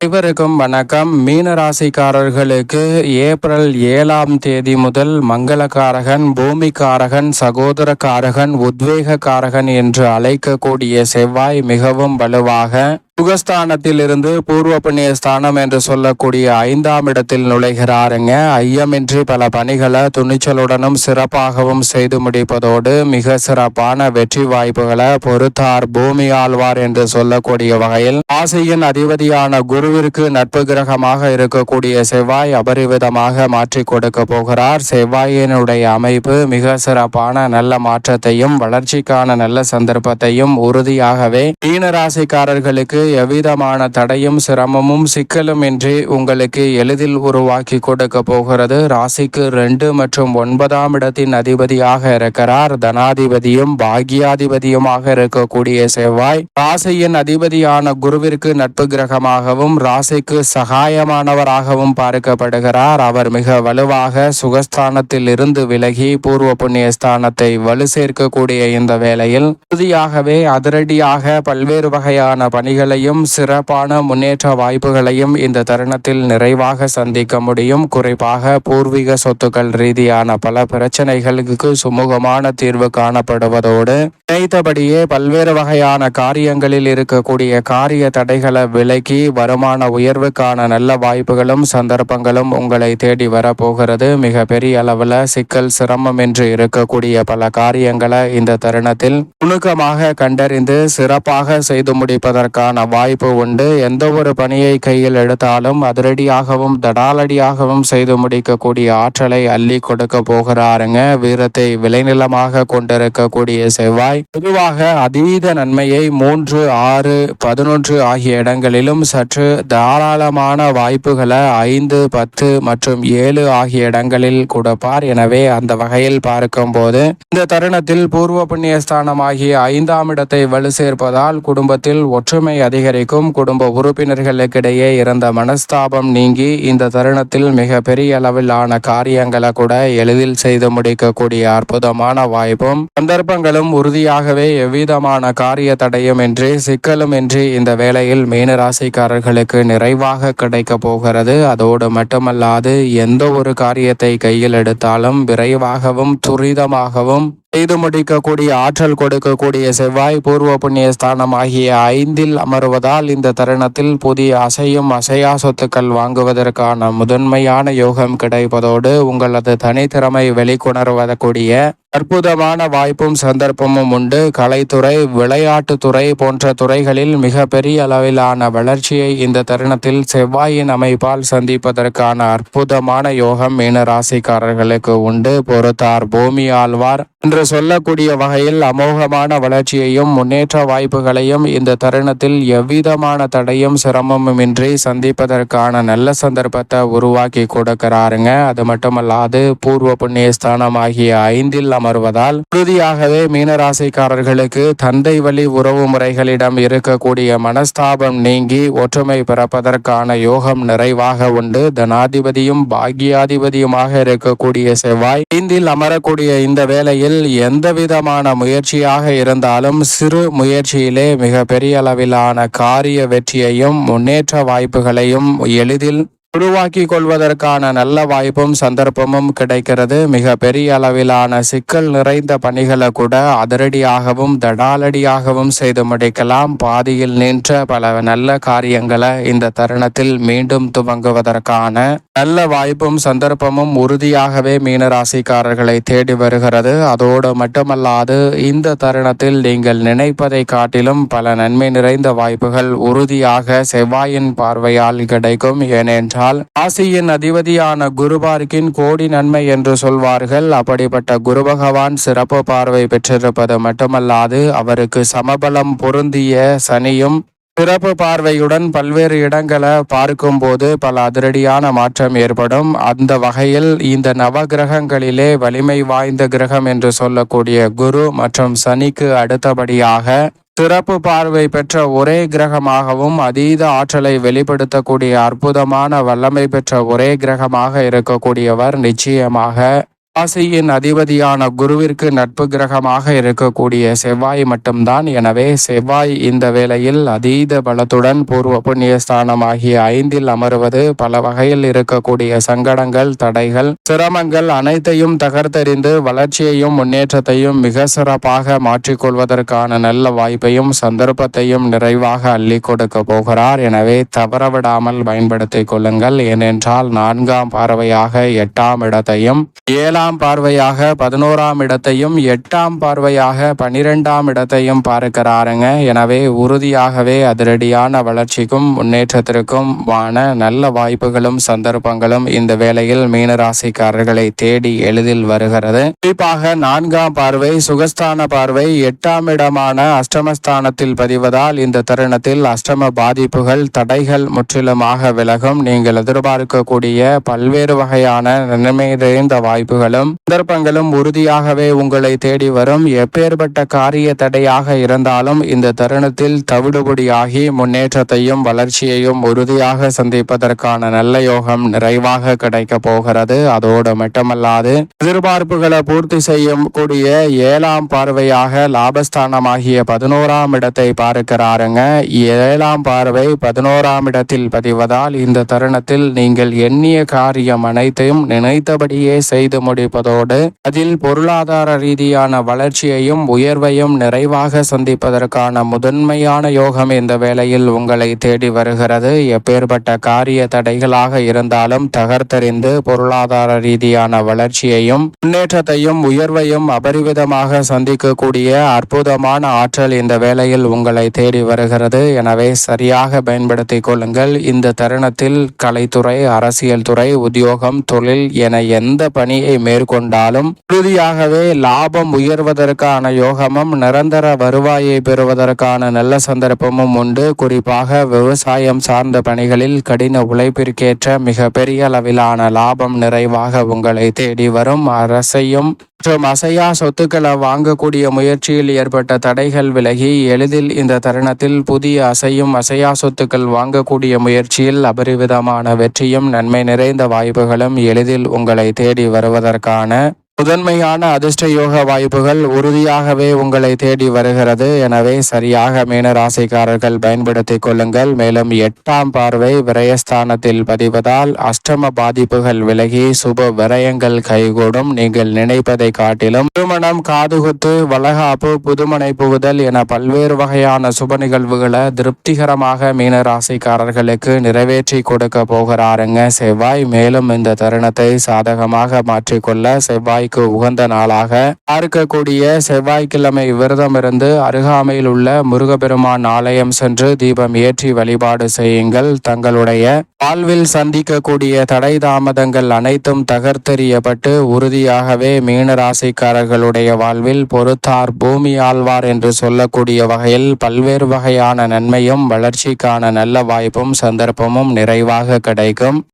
அனைவருக்கும் வணக்கம். மீன ராசிக்காரர்களுக்கு ஏப்ரல் ஏழாம் தேதி முதல் மங்களக்காரகன் பூமிக்காரகன் சகோதரக்காரகன் உத்வேகக்காரகன் என்று அழைக்கக்கூடிய செவ்வாய் மிகவும் வலுவாக சுகஸ்தானத்தில் இருந்து பூர்வ புண்ணிய ஸ்தானம் என்று சொல்லக்கூடிய ஐந்தாம் இடத்தில் நுழைகிறாருங்க. ஐயமின்றி பல பணிகளை துணிச்சலுடனும் சிறப்பாகவும் செய்து முடிப்பதோடு மிக சிறப்பான வெற்றி வாய்ப்புகளை பொறுத்தார் பூமி ஆழ்வார் என்று சொல்லக்கூடிய வகையில். ஆசையின் அதிபதியான குருவிற்கு நட்பு கிரகமாக இருக்கக்கூடிய செவ்வாய் அபரிவிதமாக மாற்றி கொடுக்க போகிறார். செவ்வாயினுடைய அமைப்பு மிக சிறப்பான நல்ல மாற்றத்தையும் வளர்ச்சிக்கான நல்ல சந்தர்ப்பத்தையும் உறுதியாகவே மீனராசிக்காரர்களுக்கு எவ்விதமான தடையும் சிரமமும் சிக்கலும் இன்றி உங்களுக்கு எளிதில் உருவாக்கி கொடுக்க போகிறது. ராசிக்கு ரெண்டு மற்றும் ஒன்பதாம் இடத்தின் அதிபதியாக இருக்கிறார். தனாதிபதியும் பாகியாதிபதியுமாக இருக்கக்கூடிய செவ்வாய் ராசியின் அதிபதியான குருவிற்கு நட்பு கிரகமாகவும் ராசிக்கு சகாயமானவராகவும் பார்க்கப்படுகிறார். அவர் மிக வலுவாக சுகஸ்தானத்தில் இருந்து விலகி பூர்வ புண்ணிய ஸ்தானத்தை வலு சேர்க்கக்கூடிய இந்த வேளையில் உறுதியாகவே அதிரடியாக பல்வேறு வகையான பணிகளை வாய்ப்புகளையும் சிறப்பான முன்னேற்ற வாய்ப்புகளையும் இந்த தருணத்தில் நிறைவாக சந்திக்க முடியும். குறிப்பாக பூர்வீக சொத்துக்கள் ரீதியான பல பிரச்சனைகளுக்கு சுமூகமான தீர்வு காணப்படுவதோடு நினைத்தபடியே பல்வேறு வகையான காரியங்களில் இருக்கக்கூடிய காரிய தடைகளை விலக்கி வருமான உயர்வுக்கான நல்ல வாய்ப்புகளும் சந்தர்ப்பங்களும் உங்களை தேடி வரப்போகிறது. மிக பெரிய அளவில் சிக்கல் சிரமம் என்று இருக்கக்கூடிய பல காரியங்களை இந்த தருணத்தில் நுணுக்கமாக கண்டறிந்து சிறப்பாக செய்து முடிப்பதற்கான வாய்ப்பு உண்டு. எந்த ஒரு பணியை கையில் எடுத்தாலும் அதிரடியாகவும் தடாலடியாகவும் செய்து முடிக்கக்கூடிய ஆற்றலை அள்ளி கொடுக்க போகிறாருங்க. வீரத்தை விளைநிலமாக கொண்டிருக்கக்கூடிய செவ்வாய். பொதுவாக அதீத நன்மையை மூன்று ஆறு பதினொன்று ஆகிய இடங்களிலும் சற்று தாராளமான வாய்ப்புகளை ஐந்து பத்து மற்றும் ஏழு ஆகிய இடங்களில் கொடுப்பார். எனவே அந்த வகையில் பார்க்கும்போது இந்த தருணத்தில் பூர்வ புண்ணியஸ்தானமாகிய ஐந்தாம் இடத்தை வலு சேர்ப்பதால் குடும்பத்தில் ஒற்றுமை அதிகரிக்கும் குடும்ப உறுப்பினர்களுக்கிடையே இருந்த மனஸ்தாபம் நீங்கி இந்த தருணத்தில் மிக பெரிய அளவிலான காரியங்களை கூட எளிதில் செய்து முடிக்கக்கூடிய அற்புதமான வாய்ப்பும் சந்தர்ப்பங்களும் உறுதியாகவே எவ்விதமான காரிய தடையும் இன்றி சிக்கலும் இன்றி இந்த வேளையில் மீனராசிக்காரர்களுக்கு நிறைவாக கிடைக்க போகிறது. அதோடு மட்டுமல்லாது எந்த ஒரு காரியத்தை கையில் எடுத்தாலும் விரைவாகவும் துரிதமாகவும் செய்து முடிக்கக்கூடிய ஆற்றல் கொடுக்கக்கூடிய செவ்வாய் பூர்வ புண்ணிய ஸ்தானம் ஆகிய ஐந்தில் அமருவதால் இந்த தருணத்தில் புதிய அசையும் அசையா சொத்துக்கள் வாங்குவதற்கான முதன்மையான யோகம் கிடைப்பதோடு உங்களது தனித்திறமை வெளிக்கொணர்வதக்கூடிய அற்புதமான வாய்ப்பும் சந்தர்ப்பமும் உண்டு. கலைத்துறை விளையாட்டுத்துறை போன்ற துறைகளில் மிக பெரிய அளவிலான வளர்ச்சியை இந்த தருணத்தில் செவ்வாயின் அமைப்பால் சந்திப்பதற்கான அற்புதமான யோகம் மீன ராசிக்காரர்களுக்கு உண்டு. பொறுத்தார் பூமி ஆழ்வார். என்று சொல்லக்கூடிய வகையில் அமோகமான வளர்ச்சியையும் முன்னேற்ற வாய்ப்புகளையும் இந்த தருணத்தில் எவ்விதமான தடையும் சிரமமுமின்றி சந்திப்பதற்கான நல்ல சந்தர்ப்பத்தை உருவாக்கி கொடுக்கிறாருங்க. அது மட்டுமல்லாது பூர்வ புண்ணியஸ்தானம் ஆகிய ஐந்தில் அமர்வதால் உறுதியாகவே மீனராசிக்காரர்களுக்கு தந்தை வழி உறவு முறைகளிடம் இருக்கக்கூடிய மனஸ்தாபம் நீங்கி ஒற்றுமை பிறப்பதற்கான யோகம் நிறைவாக உண்டு. தனாதிபதியும் பாக்கியாதிபதியுமாக இருக்கக்கூடிய செவ்வாய் ஐந்தில் அமரக்கூடிய இந்த வேளையில் எந்த விதமான முயற்சியாக இருந்தாலும் சிறு முயற்சியிலே மிக பெரிய அளவிலான காரிய வெற்றியையும் முன்னேற்ற வாய்ப்புகளையும் எளிதில் உருவாக்கி கொள்வதற்கான நல்ல வாய்ப்பும் சந்தர்ப்பமும் கிடைக்கிறது. மிக பெரிய அளவிலான சிக்கல் நிறைந்த பணிகளை கூட அதிரடியாகவும் தடாலடியாகவும் செய்து முடிக்கலாம். பாதியில் நின்ற பல நல்ல காரியங்களை இந்த தருணத்தில் மீண்டும் துவங்குவதற்கான நல்ல வாய்ப்பும் சந்தர்ப்பமும் உறுதியாகவே மீனராசிக்காரர்களை தேடி வருகிறது. அதோடு மட்டுமல்லாது இந்த தருணத்தில் நீங்கள் நினைப்பதை காட்டிலும் பல நன்மை நிறைந்த வாய்ப்புகள் உறுதியாக செவ்வாயின் பார்வையால் கிடைக்கும். ஏனென்றால் என்றால் ராசியின் அதிபதியான குருபார்க்கின் கோடி நன்மை என்று சொல்வார்கள். அப்படிப்பட்ட குரு பகவான் சிறப்பு பார்வை பெற்றிருப்பது மட்டுமல்லாது அவருக்கு சமபலம் பொருந்திய சனியும் சிறப்பு பார்வையுடன் பல்வேறு இடங்களை பார்க்கும்போது பல அதிரடியான மாற்றம் ஏற்படும். அந்த வகையில் இந்த நவ கிரகங்களிலே வலிமை வாய்ந்த கிரகம் என்று சொல்லக்கூடிய குரு மற்றும் சனிக்கு அடுத்தபடியாக சிறப்பு பார்வை பெற்ற ஒரே கிரகமாகவும் அதீத ஆற்றலை வெளிப்படுத்தக்கூடிய அற்புதமான வல்லமை பெற்ற ஒரே கிரகமாக இருக்கக்கூடியவர் நிச்சயமாக ராசியின் அதிபதியான குருவிற்கு நட்பு கிரகமாக இருக்கக்கூடிய செவ்வாய் மட்டும்தான். எனவே செவ்வாய் இந்த வேளையில் அதீத பலத்துடன் பூர்வ புண்ணிய ஸ்தானமாகிய ஐந்தில் அமருவது பல வகையில் இருக்கக்கூடிய சங்கடங்கள் தடைகள் சிரமங்கள் அனைத்தையும் தகர்த்தெறிந்து வளர்ச்சியையும் முன்னேற்றத்தையும் மிக சிறப்பாக மாற்றிக்கொள்வதற்கான நல்ல வாய்ப்பையும் சந்தர்ப்பத்தையும் நிறைவாக அள்ளி கொடுக்க போகிறார். எனவே தவறவிடாமல் பயன்படுத்திக் கொள்ளுங்கள். ஏனென்றால் நான்காம் பார்வையாக எட்டாம் இடத்தையும் ஏழாம் பார்வையாக பதினோராம் இடத்தையும் எட்டாம் பார்வையாக பனிரெண்டாம் இடத்தையும் பார்க்கிறாருங்க. எனவே உறுதியாகவே அதிரடியான வளர்ச்சிக்கும் முன்னேற்றத்திற்கும் ஆன நல்ல வாய்ப்புகளும் சந்தர்ப்பங்களும் இந்த வேளையில் மீனராசிக்காரர்களை தேடி எளிதில் வருகிறது. குறிப்பாக நான்காம் பார்வை சுகஸ்தான பார்வை எட்டாம் இடமான அஷ்டமஸ்தானத்தில் பதிவதால் இந்த தருணத்தில் அஷ்டம பாதிப்புகள் தடைகள் முற்றிலுமாக விலகும். நீங்கள் எதிர்பார்க்கக்கூடிய பல்வேறு வகையான நன்மை நிறைந்த வாய்ப்புகள் வாய்ப்புகளும் சந்தர்ப்பங்களும் உறுதியாகவே உங்களை தேடி வரும். எப்பேற்பட்ட காரிய தடையாக இருந்தாலும் இந்த தருணத்தில் தவிடுபடியாகி முன்னேற்றத்தையும் வளர்ச்சியையும் உறுதியாக சந்திப்பதற்கான நல்ல யோகம் நிறைவாக கிடைக்க போகிறது. அதோடு மட்டுமல்லாது எதிர்பார்ப்புகளை பூர்த்தி செய்யும் கூடிய ஏழாம் பார்வையாக லாபஸ்தானமாகிய பதினோராம் இடத்தை பார்க்கிறாருங்க. ஏழாம் பார்வை பதினோராம் இடத்தில் பதிவதால் இந்த தருணத்தில் நீங்கள் எண்ணிய காரியம் அனைத்தையும் நினைத்தபடியே செய்து முடி முடிப்பதோடு அதில் பொருளாதார ரீதியான வளர்ச்சியையும் உயர்வையும் நிறைவாக சந்திப்பதற்கான முதன்மையான யோகம் இந்த வேளையில் உங்களை தேடி வருகிறது. எப்பேற்பட்ட காரிய தடைகளாக இருந்தாலும் தகர்த்தறிந்து பொருளாதார ரீதியான வளர்ச்சியையும் முன்னேற்றத்தையும் உயர்வையும் அபரிவிதமாக சந்திக்கக்கூடிய அற்புதமான ஆற்றல் இந்த வேளையில் உங்களை தேடி வருகிறது. எனவே சரியாக பயன்படுத்திக் கொள்ளுங்கள். இந்த தருணத்தில் கலைத்துறை அரசியல் துறை உத்தியோகம் தொழில் என எந்த பணியை மேற்கொண்டாலும் உறுதியாகவே லாபம் உயர்வதற்கான யோகமும் நிரந்தர வருவாயை பெறுவதற்கான நல்ல சந்தர்ப்பமும் உண்டு. குறிப்பாக விவசாயம் சார்ந்த பணிகளில் கடின உழைப்பிற்கேற்ற மிக பெரிய அளவிலான லாபம் நிறைவாக உங்களை தேடி வரும். அரசையும் மற்றும் அசையா சொத்துக்களை வாங்கக்கூடிய முயற்சியில் ஏற்பட்ட தடைகள் விலகி எளிதில் இந்த தருணத்தில் புதிய அசையும் அசையா சொத்துக்கள் வாங்கக்கூடிய முயற்சியில் அபரிவிதமான வெற்றியும் நன்மை நிறைந்த வாய்ப்புகளும் எளிதில் உங்களை தேடி வருவதற்கு அதற்கான முதன்மையான அதிர்ஷ்ட யோக வாய்ப்புகள் உறுதியாகவே உங்களை தேடி வருகிறது. எனவே சரியாக மீன ராசிக்காரர்கள் பயன்படுத்திக் கொள்ளுங்கள். மேலும் எட்டாம் பார்வை விரயஸ்தானத்தில் பதிவதால் அஷ்டம பாதிப்புகள் விலகி சுப விரயங்கள் கைகூடும். நீங்கள் நினைப்பதை காட்டிலும் திருமணம் காதுகுத்து வளகாப்பு புதுமனை புகுதல் என பல்வேறு வகையான சுப நிகழ்வுகளை திருப்திகரமாக மீன ராசிக்காரர்களுக்கு நிறைவேற்றி கொடுக்க போகிறாருங்க. செவ்வாய் மேலும் இந்த தருணத்தை சாதகமாக மாற்றிக்கொள்ள செவ்வாய் பூஜைக்கு உகந்த நாளாக பார்க்கக்கூடிய செவ்வாய்க்கிழமை விரதம் இருந்து அருகாமையில் உள்ள முருகப்பெருமான் ஆலயம் சென்று தீபம் ஏற்றி வழிபாடு செய்யுங்கள். தங்களுடைய வாழ்வில் சந்திக்கக்கூடிய தடை தாமதங்கள் அனைத்தும் தகர்த்தெறியப்பட்டு உறுதியாகவே மீன ராசிக்காரர்களுடைய வாழ்வில் பொறுத்தார். பூமி ஆழ்வார் என்று சொல்லக்கூடிய வகையில் பல்வேறு வகையான நன்மையும் வளர்ச்சிக்கான நல்ல வாய்ப்பும் சந்தர்ப்பமும் நிறைவாக கிடைக்கும்.